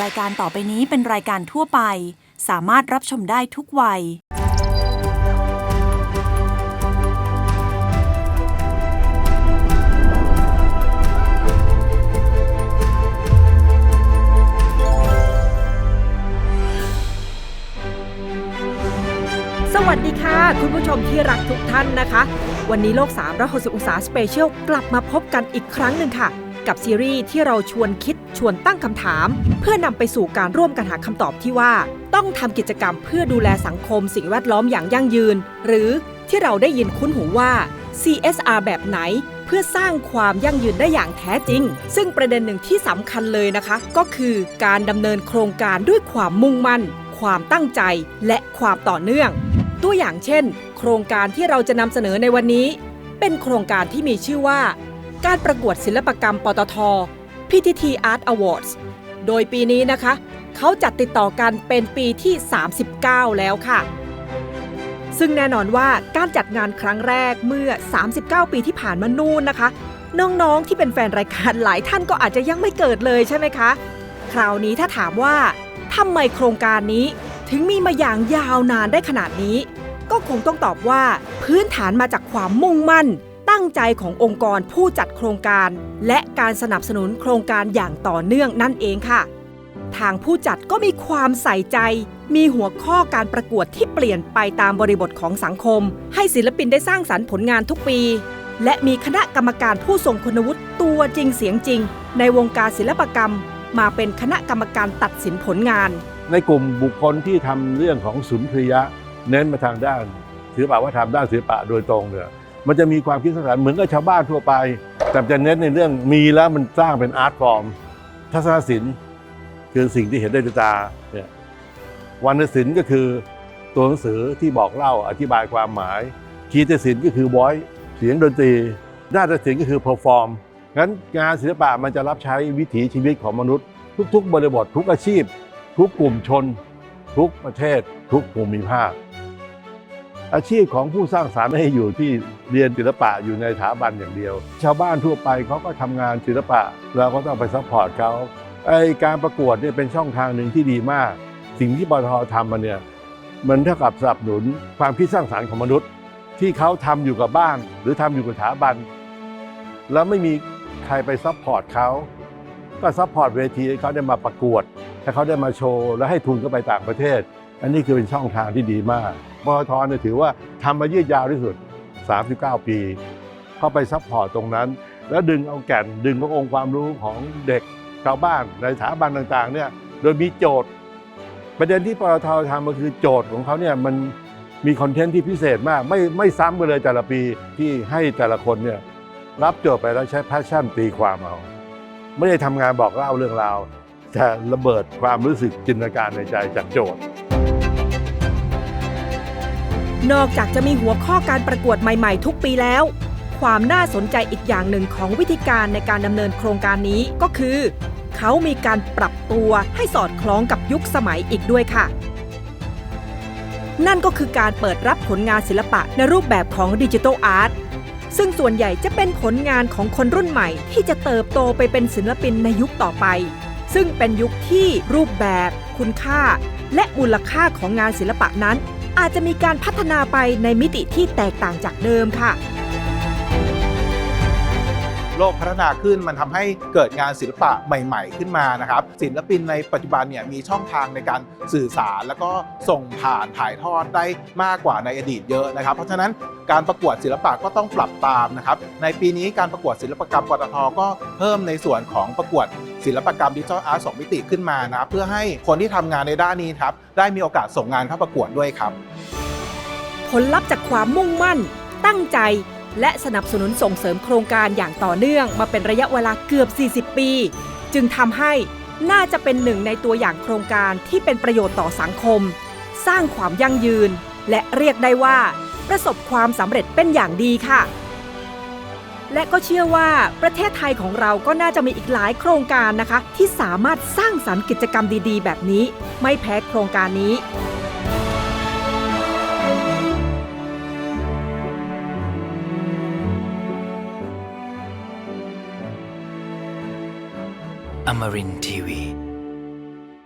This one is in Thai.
รายการต่อไปนี้เป็นรายการทั่วไป สามารถรับชมได้ทุกวัย สวัสดีค่ะ คุณผู้ชมที่รักทุกท่านนะคะ วันนี้โลก360องศาสเปเชียลกลับมาพบกันอีกครั้งหนึ่งค่ะ กับซีรีส์ที่เราชวนคิดชวนตั้งคำถาม เพื่อนำไปสู่การร่วมกันหาคำตอบที่ว่า ต้องทำกิจกรรมเพื่อดูแลสังคมสิ่งแวดล้อมอย่างยั่งยืน หรือที่เราได้ยินคุ้นหูว่า CSR แบบไหนเพื่อสร้างความยั่งยืนได้อย่างแท้จริง ซึ่งประเด็นหนึ่งที่สำคัญเลยนะคะ ก็คือการดำเนินโครงการด้วยความมุ่งมั่น ความตั้งใจ และความต่อเนื่อง ตัวอย่างเช่น โครงการที่เราจะนำเสนอในวันนี้ เป็นโครงการที่มีชื่อว่า การประกวดศิลปกรรมปตท PTT Art Awards โดยปีนี้นะคะ เขาจัดติดต่อกันเป็นปีที่ 39 แล้วค่ะ ซึ่งแน่นอนว่าการจัดงานครั้งแรกเมื่อ 39 ปีที่ผ่านมานู่นนะคะ น้องๆที่เป็นแฟนรายการหลายท่านก็อาจจะยังไม่เกิดเลยใช่ไหมคะ คราวนี้ถ้าถามว่าทำไมโครงการนี้ถึงมีมาอย่างยาวนานได้ขนาดนี้ ก็คงต้องตอบว่าพื้นฐานมาจากความมุ่งมั่น ตั้งใจขององค์กรผู้จัดโครงการ และการสนับสนุนโครงการอย่างต่อเนื่องนั่นเองค่ะ ทางผู้จัดก็มีความใส่ใจ มีหัวข้อการประกวดที่เปลี่ยนไปตามบริบทของสังคม ให้ศิลปินได้สร้างสรรค์ผลงานทุกปี และมีคณะกรรมการผู้ทรงคุณวุฒิตัวจริงเสียงจริง ในวงการศิลปกรรม มาเป็นคณะกรรมการตัดสินผลงาน ในกลุ่มบุคคลที่ทำเรื่องของสุนทรียะ เน้นมาทางด้านศิลปะวัฒนธรรมด้านศิลปะโดยตรงเนี่ย มันจะมีความคิดสร้างสรรค์เหมือนกับชาวบ้านทั่วไป แต่จะเน้นในเรื่องมีแล้วมันสร้างเป็นอาร์ตฟอร์ม ทัศนศิลป์คือสิ่งที่เห็นได้ด้วยตาเนี่ยวรรณศิลป์ก็คือตัวหนังสือที่บอกเล่าอธิบายความหมาย คีตศิลป์ก็คือวอยเสียงดนตรีนาฏศิลป์ก็คือเพอร์ฟอร์มงั้นงานศิลปะมันจะรับใช้วิถีชีวิตของมนุษย์ ทุก ๆ บริบททุกอาชีพ ทุกกลุ่มชน ทุกประเทศ ทุกภูมิภาค อาชีพของผู้สร้างสารรค์ไม่ให้อยู่ที่เรียนศิลปะอยู่ในสถาบันอย่างเดียว ชาวบ้านทั่วไปเขาก็ทำงานศิลปะเราก็ต้องไปซัพพอร์ตเขาไอการประกวดเนี่ยเป็นช่องทางหนึ่งที่ดีมาก สิ่งที่ปตททำมาเนี่ยมันเท่ากับสนับสนุนความคิดสร้างสรรค์ของมนุษย์ ที่เขาทำอยู่กับบ้าน หรือทำอยู่กับสถาบัน แล้วไม่มีใครไปซัพพอร์ตเขาก็ซัพพอร์ตเวทีเขาได้มาประกวดให้เขาได้มาโชว์ และให้ทุนเขาไปต่างประเทศ อันนี้คือเป็นช่องทางที่ดีมาก ปตทเนี่ยถือว่าทำมายืดยาวที่สุด 39 ปี เข้าไปซัพพอร์ตตรงนั้น แล้วดึงเอาแก่นดึงเอาองค์ความรู้ของเด็กชาวบ้านในสถาบันต่างๆเนี่ยโดยมีโจทย์ ประเด็นที่ปตททำก็คือโจทย์ของเขาเนี่ยมันมีคอนเทนต์ที่พิเศษมาก ไม่ไม่ซ้ำกันเลยแต่ละปีที่ให้แต่ละคนเนี่ยรับโจทย์ไปแล้วใช้แพชชั่นตีความเอาไม่ได้ทำงานบอกเล่าเรื่องราวแต่ระเบิดความรู้สึกจินตนาการในใจจากโจทย์ นอกจากจะมีหัวข้อการประกวดใหม่ๆ ทุกปีแล้ว ความน่าสนใจอีกอย่างหนึ่งของวิธีการในการดำเนินโครงการนี้ก็คือ เขามีการปรับตัวให้สอดคล้องกับยุคสมัยอีกด้วยค่ะ นั่นก็คือการเปิดรับผลงานศิลปะในรูปแบบของดิจิทัลอาร์ตซึ่งส่วนใหญ่จะเป็นผลงานของคนรุ่นใหม่ ที่จะเติบโตไปเป็นศิลปินในยุคต่อไป ซึ่งเป็นยุคที่รูปแบบ คุณค่า และมูลค่าของงานศิลปะนั้น อาจจะมีการพัฒนาไปในมิติที่แตกต่างจากเดิมค่ะโลกพัฒนาขึ้นมันทำให้เกิดงานศิลปะใหม่ ๆ ขึ้นมานะครับ ศิลปินในปัจจุบันเนี่ยมีช่องทางในการสื่อสาร แล้วก็ส่งผ่านถ่ายทอดได้มากกว่าในอดีตเยอะนะครับ เพราะฉะนั้นการประกวดศิลปะก็ต้องปรับตามนะครับ ในปีนี้การประกวดศิลปกรรมปตทก็เพิ่มในส่วนของประกวด ศิลปกรรมดิจิทัลอาร์ตสองมิติขึ้นมานะเพื่อให้คนที่ทำงานในด้านนี้ครับได้มีโอกาสส่งงานเข้าประกวดด้วยครับ ผลลัพธ์จากความมุ่งมั่น ตั้งใจ และสนับสนุนส่งเสริมโครงการอย่างต่อเนื่องมาเป็นระยะเวลาเกือบ 40 ปี จึงทำให้น่าจะเป็นหนึ่งในตัวอย่างโครงการที่เป็นประโยชน์ต่อสังคม สร้างความยั่งยืน และเรียกได้ว่า ประสบความสำเร็จเป็นอย่างดีค่ะ และก็เชื่อว่าประเทศไทยของเราก็น่าจะมีอีกหลายโครงการนะคะ ที่สามารถสร้างสรรค์กิจกรรมดีๆ แบบนี้ ไม่แพ้โครงการนี้ Amarin Tiwi.